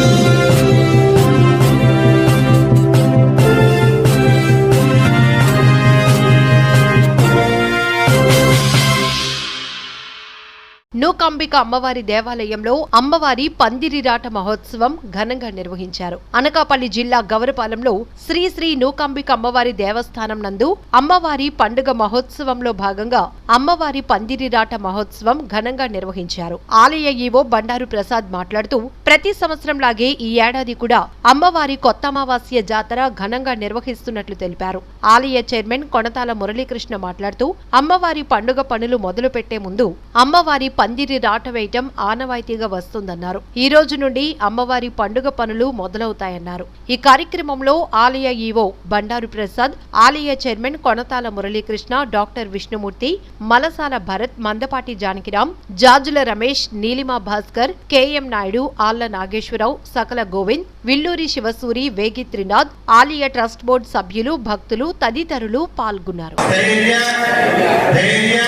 Thank you. Nookambika అమ్మవారి దేవాలయంలో అమ్మవారి పందిరిరాట మహోత్సవం ఘనంగా నిర్వహించారు. అనకాపల్లి జిల్లా గౌరపాలెంలో శ్రీ శ్రీ నూకాంబిక అమ్మవారి దేవస్థానం నందు అమ్మవారి పండుగ మహోత్సవంలో భాగంగా అమ్మవారి పందిరిరాట మహోత్సవం ఘనంగా నిర్వహించారు. ఆలయ ఈవో బండారు ప్రసాద్ మాట్లాడుతూ ప్రతి సంవత్సరంలాగే ఈ ఏడాది కూడా అమ్మవారి కొత్త అమావాస్య జాతర ఘనంగా నిర్వహిస్తున్నట్లు తెలిపారు. ఆలయ చైర్మన్ కొనతాల మురళీకృష్ణ మాట్లాడుతూ అమ్మవారి పండుగ పనులు మొదలు పెట్టే ముందు అమ్మవారి పందిరి రాట రాటవేయటం ఆనవాయితీగా వస్తుందన్నారు. ఈ రోజు నుండి అమ్మవారి పండుగ పనులు మొదలవుతాయన్నారు. ఈ కార్యక్రమంలో ఆలయ ఈవో బండారు ప్రసాద్ ఆలయ chairman Konathala Muralikrishna doctor Vishnumurthy Malasala Bharat Mandapati Janakiram Jajula Ramesh Neelima Bhaskar KM Naidu Alla Nageswararao సకల గోవింద్ విల్లూరి శివసూరి వేగి త్రినాథ్ ఆలయ ట్రస్ట్ బోర్డు సభ్యులు భక్తులు తదితరులు పాల్గొన్నారు. ధైర్య ధైర్య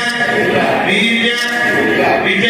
వీర్య విజయ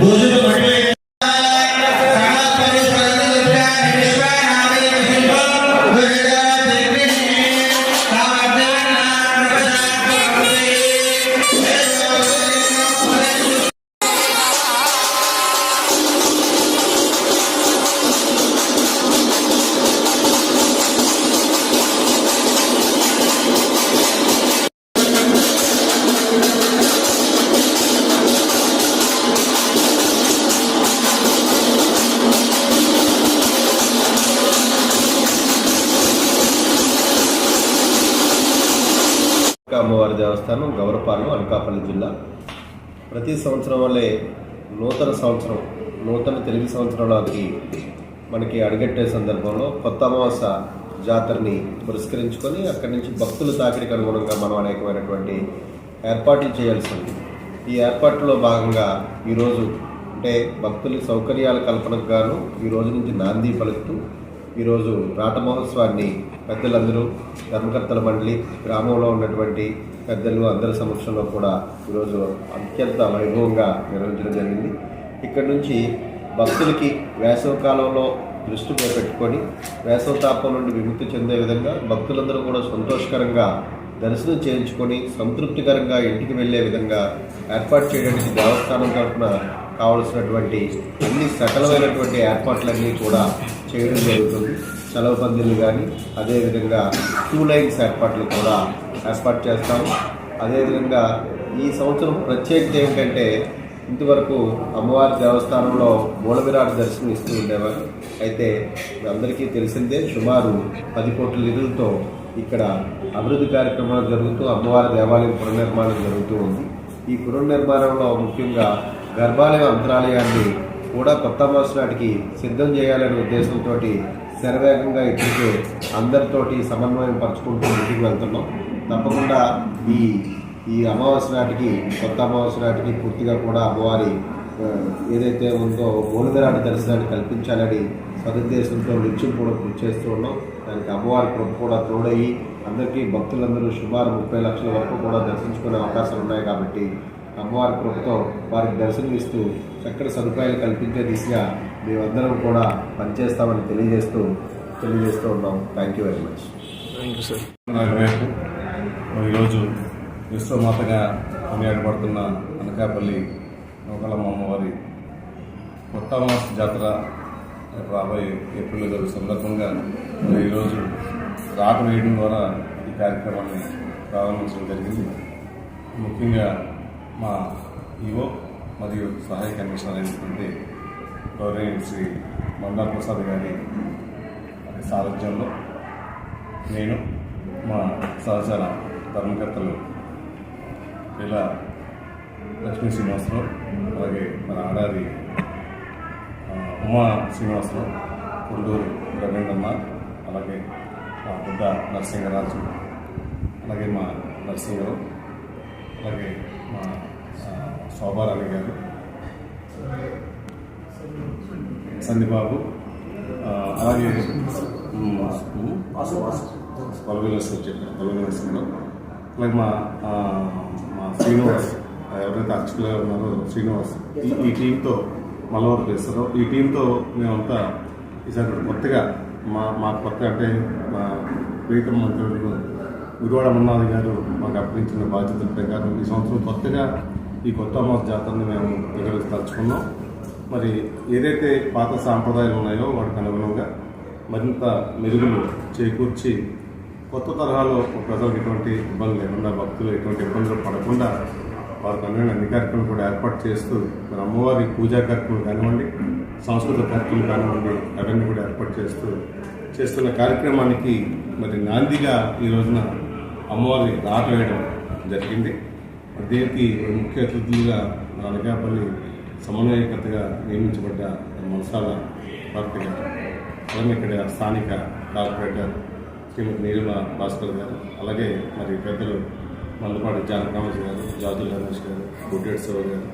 দু అమ్మవారి దేవస్థానం గౌరపాలెం అనకాపల్లి జిల్లా. ప్రతి సంవత్సరం వల్లే నూతన సంవత్సరం నూతన తెలుగు సంవత్సరంలోకి మనకి అడిగట్టే సందర్భంలో కొత్త అమావాస జాతరని పురస్కరించుకొని అక్కడి నుంచి భక్తుల తాకిడికి అనుగుణంగా మనం అనేకమైనటువంటి ఏర్పాట్లు చేయాల్సి ఉంది. ఈ ఏర్పాట్లలో భాగంగా ఈరోజు అంటే భక్తుల సౌకర్యాల కల్పనకు గాను ఈ రోజు నుంచి నాంది పలుకుతూ ఈరోజు రాట మహోత్సవాన్ని పెద్దలందరూ ధర్మకర్తల మండలి గ్రామంలో ఉన్నటువంటి పెద్దలు అందరి సమక్షంలో కూడా ఈరోజు అత్యంత వైభవంగా నిర్వహించడం జరిగింది. ఇక్కడి నుంచి భక్తులకి వేసవి కాలంలో దృష్టి పెట్టుకొని వేసవి తాపం నుండి విముక్తి చెందే విధంగా భక్తులందరూ కూడా సంతోషకరంగా దర్శనం చేయించుకొని సంతృప్తికరంగా ఇంటికి వెళ్ళే విధంగా ఏర్పాటు చేయడానికి దేవస్థానం తరఫున కావలసినటువంటి అన్ని సకలమైనటువంటి ఏర్పాట్లన్నీ కూడా చేయడం జరుగుతుంది. సెలవు పందిళ్ళు కానీ అదేవిధంగా టూ లైన్స్ ఏర్పాట్లు కూడా ఏర్పాటు చేస్తాము. అదేవిధంగా ఈ సంవత్సరం ప్రత్యేకత ఏమిటంటే ఇంతవరకు అమ్మవారి దేవస్థానంలో మూలవిరాట్ దర్శనం ఇస్తూ ఉండేవారు. అయితే అందరికీ తెలిసిందే సుమారు పది కోట్ల నిధులతో ఇక్కడ అభివృద్ధి కార్యక్రమాలు జరుగుతూ అమ్మవారి దేవాలయం పునర్నిర్మాణం జరుగుతూ ఉంది. ఈ పునర్నిర్మాణంలో ముఖ్యంగా గర్భాలయ అంతరాలయాన్ని కూడా కొత్త మాస నాటికి సిద్ధం చేయాలనే ఉద్దేశంతో శరవేగంగా ఇప్పటికే అందరితోటి సమన్వయం పరుచుకుంటూ ఇంటికి వెళ్తున్నాం. తప్పకుండా ఈ ఈ అమావాస్య నాటికి కొత్త అమావాస్య నాటికి పూర్తిగా కూడా అమ్మవారి ఏదైతే ఉందో మూలధరాటి దర్శనాన్ని కల్పించాలని సదుద్దేశంతో నిత్యం కూడా కృషి చేస్తూ ఉన్నాం. దానికి అమ్మవారి కృప కూడా తోడయి అందరికీ భక్తులందరూ సుమారు ముప్పై లక్షల వరకు కూడా దర్శించుకునే అవకాశాలు ఉన్నాయి కాబట్టి అమ్మవారి కృపతో వారికి దర్శనం ఇస్తూ చక్కటి సదుపాయాలు కల్పించే దిశగా మేమందరం కూడా పనిచేస్తామని తెలియజేస్తూ తెలియజేస్తూ ఉన్నాం. Thank you very much thank you sir రేపు ఈరోజు విశ్వమాతగా కొనియాడబడుతున్న అనకాపల్లి నూకలమ్మ అమ్మవారి కొత్త మాస జాతర రాబోయే ఏప్రిల్ జరుగు సందర్భంగా మరి ఈరోజు రాట వేయడం ద్వారా ఈ కార్యక్రమాన్ని ప్రారంభించడం జరిగింది. ముఖ్యంగా మా ఈఓ మరియు సహాయ కమిషనర్ అయినటువంటి గౌరవ శ్రీ మందార్ ప్రసాద్ గారి సారథ్యంలో నేను మా సహచర ధర్మకర్తలు ఇలా లక్ష్మీ శ్రీనివాసరావు అలాగే మన ఆడారి ఉమా శ్రీనివాసరావు కొండూరు రవీంద్రమ్మ అలాగే మా పెద్ద నరసింహరాజు అలాగే మా నరసింహరావు అలాగే మా శోభారాణి గారు. సందిబాబు ఆ, అలాగే పొలవిలసం చెప్పారు పొలవిలసంలో అలాగే మా మా శ్రీనివాస్ ఎవరైతే అర్చకులుగా ఉన్నారో శ్రీనివాస్ ఈ టీంతో మల్లవరం చేస్తారో ఈ టీంతో మేమంతా ఈసారి కొత్తగా మా మా కొత్త అంటే మా ప్రీతం మంత్రులు గురువాడ అమర్నాథ్ గారు మాకు అప్పగించిన బాధ్యతల ప్రకారం ఈ సంవత్సరం కొత్తగా ఈ కొత్త అమర్ జాతరని మేము నిర్వహించదలుచుకున్నాం మరి ఏదైతే పాత సాంప్రదాయాలు ఉన్నాయో వాటికి అనుగుణంగా మరింత మెరుగులు చేకూర్చి కొత్త తరహాలో ప్రజలకు ఎటువంటి ఇబ్బంది లేకుండా భక్తులు ఎటువంటి ఇబ్బందులు పడకుండా వారికి అనుగుణ అన్ని కార్యక్రమాలు కూడా ఏర్పాటు చేస్తూ మరి అమ్మవారి పూజా కార్యక్రమాలు కానివ్వండి సాంస్కృతిక కార్యక్రమాలు కానివ్వండి అవన్నీ కూడా ఏర్పాటు చేస్తూ చేస్తున్న కార్యక్రమానికి మరి నాందిగా ఈ రోజున అమ్మవారి రాట వేయడం జరిగింది. దీనికి ముఖ్య అతిథులుగా అనకాపల్లి సమన్వయకర్తగా నియమించబడ్డ మనసాల భారతి గారు అలాగే ఇక్కడ స్థానిక కార్పొరేటర్ శ్రీమతి నీలిమ భాస్కర్ గారు అలాగే మరి పెద్దలు మందపాటి జానకామజ్ గారు జాతుల రమేష్ గారు గుడ్డేటి శివ గారు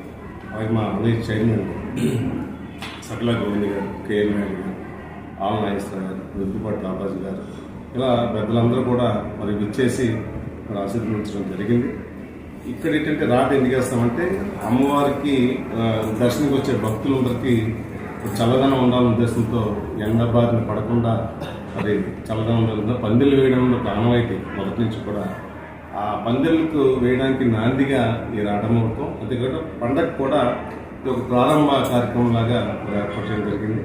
అలాగే మా ఆలయ చైర్మన్ సకల గోవింద్ గారు కేఎల్ నాయుడు గారు ఆల్ నాగేశ్వర గారు రుద్దుపాటి రాబాజు గారు ఇలా పెద్దలందరూ కూడా మరి విచ్చేసి మరి ఆశీర్వదించడం జరిగింది. ఇక్కడ ఏంటంటే రాట ఎందుకు చేస్తామంటే అమ్మవారికి ఆ, దర్శనంకి వచ్చే భక్తులందరికీ చల్లదనం ఉండాలనే ఉద్దేశంతో ఎండ బారిన పడకుండా అది చల్లదనం ఉండాలి పందిళ్ళు వేయడం ఒక అయితే మొదటి నుంచి కూడా. ఆ పందిళ్ళకు వేయడానికి నాందిగా ఈ రాటమవుతాం అంతేకాకుండా పండగ కూడా ఇది ఒక ప్రారంభ కార్యక్రమం లాగా ఏర్పాటు చేయడం జరిగింది.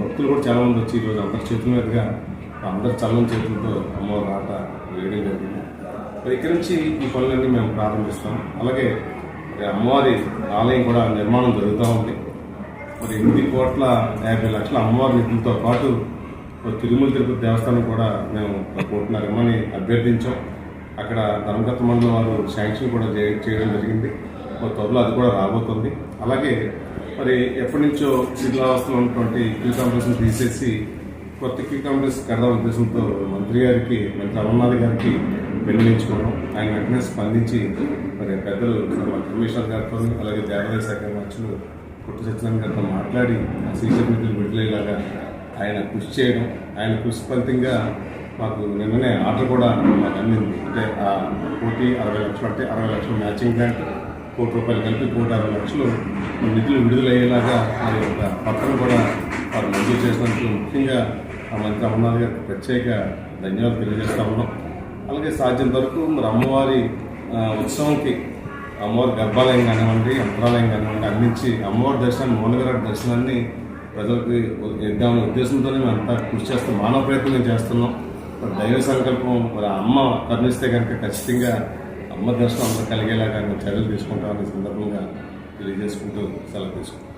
భక్తులు కూడా చాలా మంది వచ్చి ఈరోజు అందరి చేతుల మీదుగా అందరి చల్లని చేతులతో అమ్మవారి ఆట వేయడం జరిగింది. మరి ఇక్కడి నుంచి ఈ పనులన్నీ మేము ప్రారంభిస్తాం. అలాగే అమ్మవారి ఆలయం కూడా నిర్మాణం జరుగుతూ ఉంది. మరి ఎనిమిది కోట్ల యాభై లక్షల అమ్మవారి నిధులతో పాటు తిరుమల తిరుపతి దేవస్థానం కూడా మేము ఒక ఇమ్మని అభ్యర్థించాం. అక్కడ ధర్మకర్త మండలం వారు శాంక్షన్ కూడా చేయడం జరిగింది. త్వరలో అది కూడా రాబోతుంది. అలాగే మరి ఎప్పటి నుంచో శిథిలావస్థలో ఉన్నటువంటి క్యూ కాంప్లెక్స్ని తీసేసి కొత్త క్యూ కాంప్లెక్స్ కడదాం ఉద్దేశంతో మంత్రి గారికి మంత్రి అమర్నాథ్ గారికి నిర్మించుకోవడం ఆయన వెంటనే స్పందించి మరి పెద్దలు మన కమిషనర్ గారితో అలాగే దేవాదాయ శాఖ మంత్రులు పుట్టు సత్యనారాయణ గారితో మాట్లాడి ఆ సీజన్ నిధులు విడుదలయ్యేలాగా ఆయన కృషి చేయడం ఆయన కృషి ఫలితంగా మాకు నిన్ననే ఆర్డర్ కూడా మాకు అందింది. అంటే ఆ కోటి అరవై లక్షలు అంటే అరవై లక్షలు మ్యాచింగ్ గ్రాంట్ కోటి రూపాయలు కలిపి కోటి అరవై లక్షలు నిధులు విడుదలయ్యేలాగా వారి యొక్క పత్రం కూడా వారు మంజూరు చేసినందుకు ముఖ్యంగా ఆ మంత్రి అమర్నాథ్ గారికి ప్రత్యేక ధన్యవాదాలు తెలియజేస్తా ఉన్నాం. అలాగే సాధ్యంత వరకు మరి అమ్మవారి ఉత్సవంకి అమ్మవారి గర్భాలయం కానివ్వండి అంతరాలయం కానివ్వండి అందించి అమ్మవారి దర్శనాన్ని మౌనగర దర్శనాన్ని ప్రజలకి ఇద్దామనే ఉద్దేశంతోనే మేము అంతా కృషి చేస్తాం మానవ ప్రయత్నం చేస్తున్నాం. మరి దైవ సంకల్పం మరి అమ్మ కరుణిస్తే కనుక ఖచ్చితంగా అమ్మ దర్శనం అందరూ కలిగేలాగా మేము చర్యలు తీసుకుంటామనే సందర్భంగా తెలియజేసుకుంటూ సెలవు తీసుకుంటాం